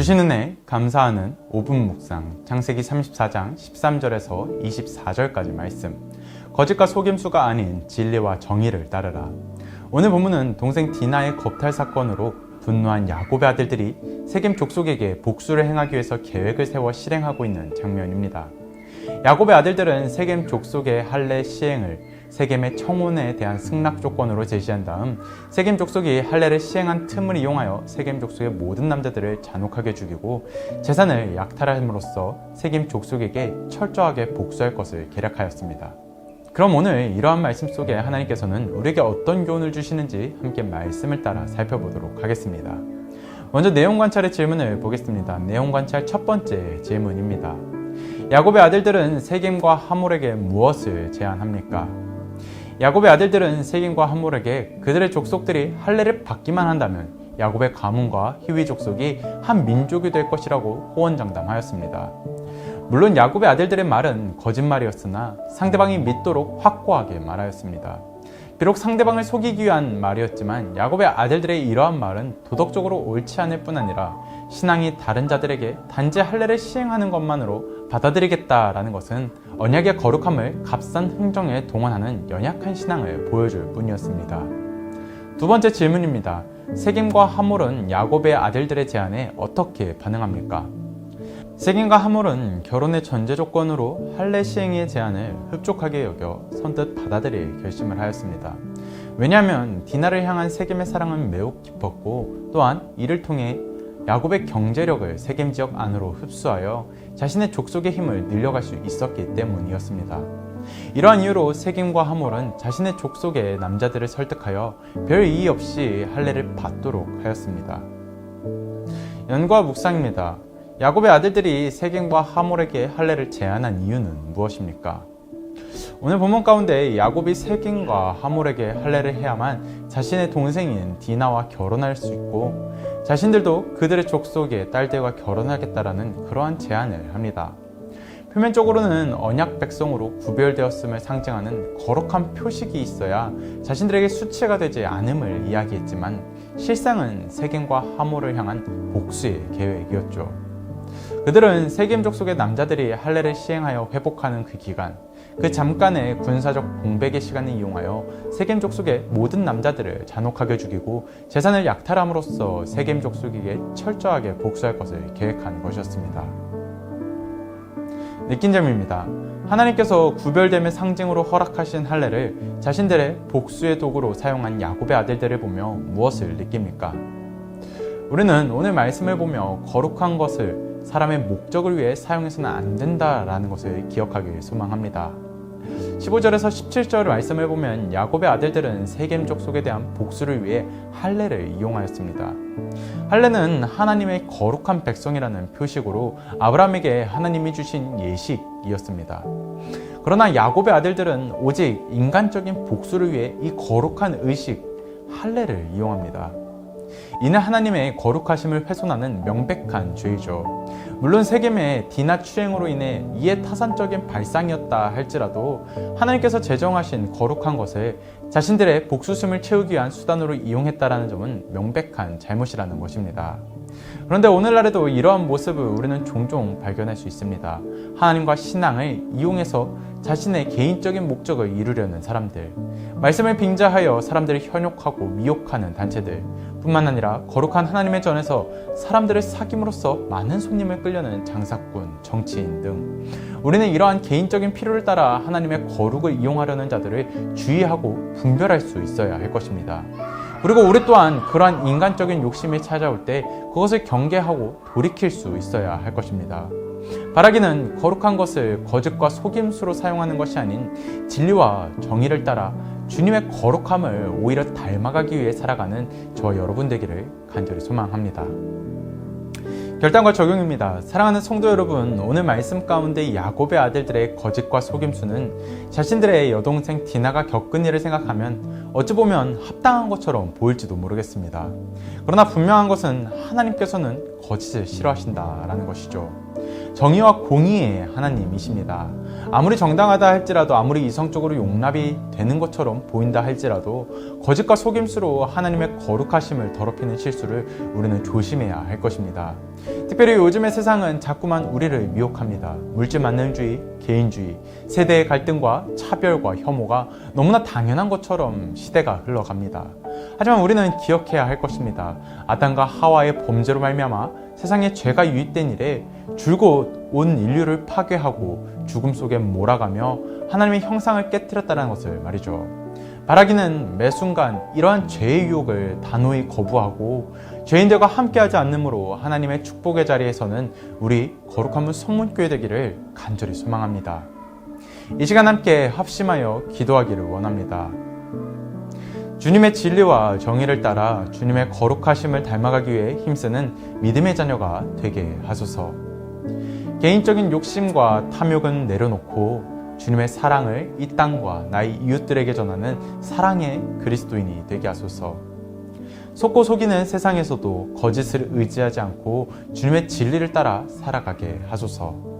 주신 은혜 감사하는 5분 묵상 창세기 34장 13절에서 24절까지 말씀 거짓과 속임수가 아닌 진리와 정의를 따르라 오늘 본문은 동생 디나의 겁탈 사건으로 분노한 야곱의 아들들이 세겜 족속에게 복수를 행하기 위해서 계획을 세워 실행하고 있는 장면입니다. 야곱의 아들들은 세겜 족속의 할례 시행을 세겜의 청혼에 대한 승낙 조건으로 제시한 다음 세겜 족속이 할례를 시행한 틈을 이용하여 세겜 족속의 모든 남자들을 잔혹하게 죽이고 재산을 약탈함으로써 세겜 족속에게 철저하게 복수할 것을 계략하였습니다. 그럼 오늘 이러한 말씀 속에 하나님께서는 우리에게 어떤 교훈을 주시는지 함께 말씀을 따라 살펴보도록 하겠습니다. 먼저 내용 관찰의 질문을 보겠습니다. 내용 관찰 첫 번째 질문입니다. 야곱의 아들들은 세겜과 하몰에게 무엇을 제안합니까? 야곱의 아들들은 세겜과 하몰에게 그들의 족속들이 할례를 받기만 한다면 야곱의 가문과 희위 족속이 한 민족이 될 것이라고 호언장담하였습니다. 물론 야곱의 아들들의 말은 거짓말이었으나 상대방이 믿도록 확고하게 말하였습니다. 비록 상대방을 속이기 위한 말이었지만 야곱의 아들들의 이러한 말은 도덕적으로 옳지 않을 뿐 아니라 신앙이 다른 자들에게 단지 할례를 시행하는 것만으로 받아들이겠다라는 것은 언약의 거룩함을 값싼 흥정에 동원하는 연약한 신앙을 보여줄 뿐이었습니다. 두 번째 질문입니다. 세겜과 하몰은 야곱의 아들들의 제안에 어떻게 반응합니까? 세겜과 하몰은 결혼의 전제 조건으로 할례 시행의 제안을 흡족하게 여겨 선뜻 받아들일 결심을 하였습니다. 왜냐하면 디나를 향한 세겜의 사랑은 매우 깊었고 또한 이를 통해 야곱의 경제력을 세겜 지역 안으로 흡수하여 자신의 족속의 힘을 늘려갈 수 있었기 때문이었습니다. 이러한 이유로 세겜과 하몰은 자신의 족속의 남자들을 설득하여 별 이의 없이 할례를 받도록 하였습니다. 연과 묵상입니다. 야곱의 아들들이 세겜과 하몰에게 할례를 제안한 이유는 무엇입니까? 오늘 본문 가운데 야곱이 세겜과 하몰에게 할례를 해야만 자신의 동생인 디나와 결혼할 수 있고 자신들도 그들의 족속의 딸들과 결혼하겠다라는 그러한 제안을 합니다. 표면적으로는 언약 백성으로 구별되었음을 상징하는 거룩한 표식이 있어야 자신들에게 수치가 되지 않음을 이야기했지만 실상은 세겜과 하몰을 향한 복수의 계획이었죠. 그들은 세겜 족속의 남자들이 할례를 시행하여 회복하는 그 기간, 그 잠깐의 군사적 공백의 시간을 이용하여 세겜 족속의 모든 남자들을 잔혹하게 죽이고 재산을 약탈함으로써 세겜 족속에게 철저하게 복수할 것을 계획한 것이었습니다. 느낀 점입니다. 하나님께서 구별됨의 상징으로 허락하신 할례를 자신들의 복수의 도구로 사용한 야곱의 아들들을 보며 무엇을 느낍니까? 우리는 오늘 말씀을 보며 거룩한 것을 사람의 목적을 위해 사용해서는 안 된다라는 것을 기억하길 소망합니다. 15절에서 17절 말씀을 보면 야곱의 아들들은 세겜 족속에 대한 복수를 위해 할례를 이용하였습니다. 할례는 하나님의 거룩한 백성이라는 표식으로 아브라함에게 하나님이 주신 예식이었습니다. 그러나 야곱의 아들들은 오직 인간적인 복수를 위해 이 거룩한 의식 할례를 이용합니다. 이는 하나님의 거룩하심을 훼손하는 명백한 죄이죠. 물론 세겜의 디나 추행으로 인해 이해 타산적인 발상이었다 할지라도 하나님께서 제정하신 거룩한 것을 자신들의 복수심을 채우기 위한 수단으로 이용했다라는 점은 명백한 잘못이라는 것입니다. 그런데 오늘날에도 이러한 모습을 우리는 종종 발견할 수 있습니다. 하나님과 신앙을 이용해서 자신의 개인적인 목적을 이루려는 사람들, 말씀을 빙자하여 사람들을 현혹하고 미혹하는 단체들, 뿐만 아니라 거룩한 하나님의 전에서 사람들을 사귐으로써 많은 손님을 끌려는 장사꾼, 정치인 등 우리는 이러한 개인적인 필요를 따라 하나님의 거룩을 이용하려는 자들을 주의하고 분별할 수 있어야 할 것입니다. 그리고 우리 또한 그러한 인간적인 욕심이 찾아올 때 그것을 경계하고 돌이킬 수 있어야 할 것입니다. 바라기는 거룩한 것을 거짓과 속임수로 사용하는 것이 아닌 진리와 정의를 따라 주님의 거룩함을 오히려 닮아가기 위해 살아가는 저 여러분 되기를 간절히 소망합니다. 결단과 적용입니다. 사랑하는 성도 여러분, 오늘 말씀 가운데 야곱의 아들들의 거짓과 속임수는 자신들의 여동생 디나가 겪은 일을 생각하면 어찌 보면 합당한 것처럼 보일지도 모르겠습니다. 그러나 분명한 것은 하나님께서는 거짓을 싫어하신다라는 것이죠. 정의와 공의의 하나님이십니다. 아무리 정당하다 할지라도 아무리 이성적으로 용납이 되는 것처럼 보인다 할지라도 거짓과 속임수로 하나님의 거룩하심을 더럽히는 실수를 우리는 조심해야 할 것입니다. 특별히 요즘의 세상은 자꾸만 우리를 미혹합니다. 물질 만능주의, 개인주의, 세대의 갈등과 차별과 혐오가 너무나 당연한 것처럼 시대가 흘러갑니다. 하지만 우리는 기억해야 할 것입니다. 아담과 하와의 범죄로 말미암아 세상에 죄가 유입된 일에 줄곧 온 인류를 파괴하고 죽음 속에 몰아가며 하나님의 형상을 깨뜨렸다는 것을 말이죠. 바라기는 매 순간 이러한 죄의 유혹을 단호히 거부하고 죄인들과 함께하지 않으므로 하나님의 축복의 자리에서는 우리 거룩한 문 성문교회 되기를 간절히 소망합니다. 이 시간 함께 합심하여 기도하기를 원합니다. 주님의 진리와 정의를 따라 주님의 거룩하심을 닮아가기 위해 힘쓰는 믿음의 자녀가 되게 하소서. 개인적인 욕심과 탐욕은 내려놓고 주님의 사랑을 이 땅과 나의 이웃들에게 전하는 사랑의 그리스도인이 되게 하소서. 속고 속이는 세상에서도 거짓을 의지하지 않고 주님의 진리를 따라 살아가게 하소서.